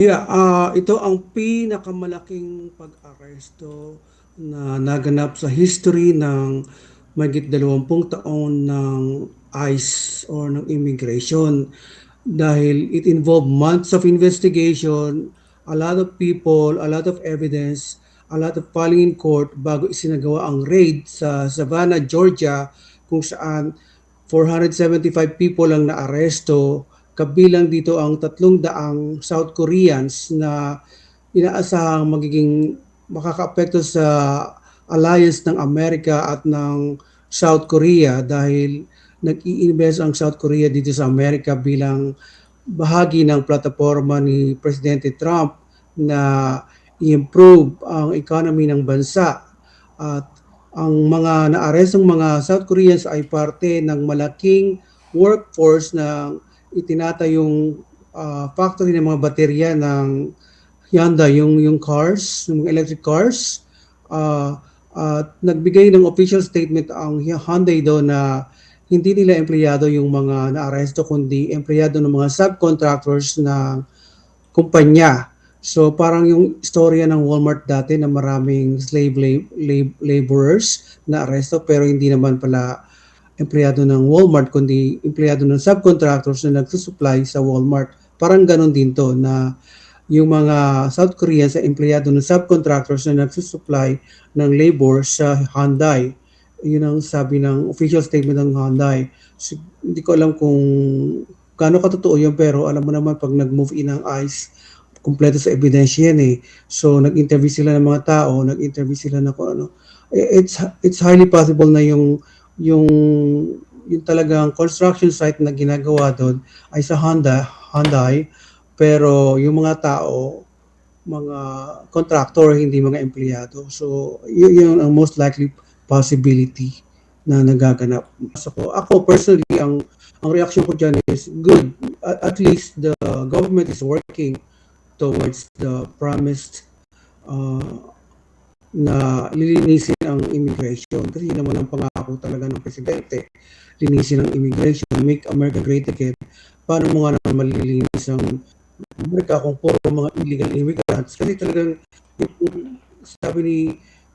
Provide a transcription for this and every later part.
Yeah, ah, ito ang pinakamalaking pag-aresto na naganap sa history ng mahigit 20 taon ng ICE or ng immigration. Dahil it involved months of investigation, a lot of people, a lot of evidence, a lot of filing in court bago isinagawa ang raid sa Savannah, Georgia kung saan 475 people ang naaresto kabilang dito ang tatlong daang South Koreans na inaasahang magiging makakaapekto sa alliance ng Amerika at ng South Korea dahil nag-i-invest ang South Korea dito sa Amerika bilang bahagi ng plataforma ni Presidente Trump na i-improve ang economy ng bansa. At ang mga naarestong mga South Koreans ay parte ng malaking workforce na itinatayong uh, factory ng mga baterya ng Hyundai, yung, yung cars, yung mga electric cars. Uh, at nagbigay ng official statement ang Hyundai do na hindi nila empleyado yung mga naaresto kundi empleyado ng mga subcontractors ng kumpanya. So parang yung istorya ng Walmart dati na maraming slave lab- lab- laborers na aresto pero hindi naman pala empleyado ng Walmart kundi empleyado ng subcontractors na nagsusupply sa Walmart. Parang ganun din to na yung mga South Koreans ay empleyado ng subcontractors na nagsusupply ng labor sa Hyundai. Yun ang sabi ng official statement ng Hyundai. So, hindi ko alam kung gaano katotoo yun pero alam mo naman pag nag-move in ang ICE, kumpleto sa ebidensya yan eh. So nag-interview sila ng mga tao, nag-interview sila na kung ano. It's, it's highly possible na yung yung yung talagang construction site na ginagawa doon ay sa Honda, Hyundai, pero yung mga tao, mga contractor, hindi mga empleyado. So, yun yung ang most likely possibility na nagaganap. So, ako personally, ang ang reaction ko dyan is good. At, at least the government is working towards the promised uh, na lilinisin ang immigration. Kasi yun naman ang pangako talaga ng presidente. Linisin ang immigration. Make America great again. Paano mo nga naman malilinis ang Amerika kung puro mga illegal immigrants? Kasi talagang yung, sabi ni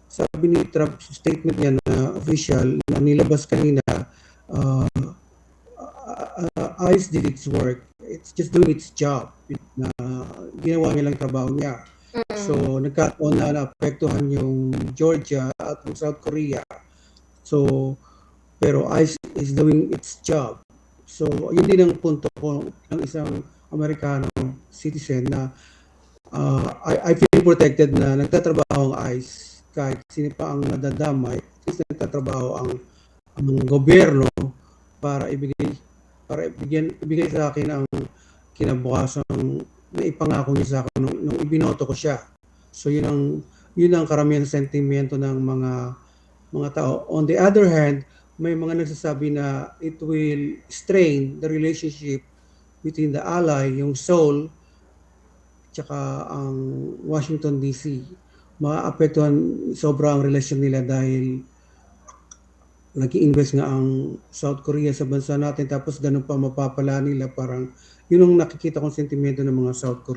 sabi ni Trump statement niya na official na nilabas kanina uh, uh, ICE did its work. It's just doing its job. Na ginawa niya lang trabaho niya So, nagkataon na naapektuhan yung Georgia at yung South Korea. So, pero ICE is doing its job. So, yun din ang punto ko ng isang Amerikano citizen na uh, I, I feel protected na nagtatrabaho ang ICE kahit sino pa ang nadadamay, is nagtatrabaho ang, ang gobyerno para ibigay para ibigyan ibigay sa akin ang kinabukasan na ipangako niya sa akin nung, nung ibinoto ko siya. So yun ang yun ang karamihan ng sentimento ng mga mga tao. On the other hand, may mga nagsasabi na it will strain the relationship between the ally, yung Seoul, tsaka ang Washington DC. Maapektuhan sobra ang relasyon nila dahil nag-invest nga ang South Korea sa bansa natin tapos ganun pa mapapala nila parang yun ang nakikita kong sentimento ng mga South Korea.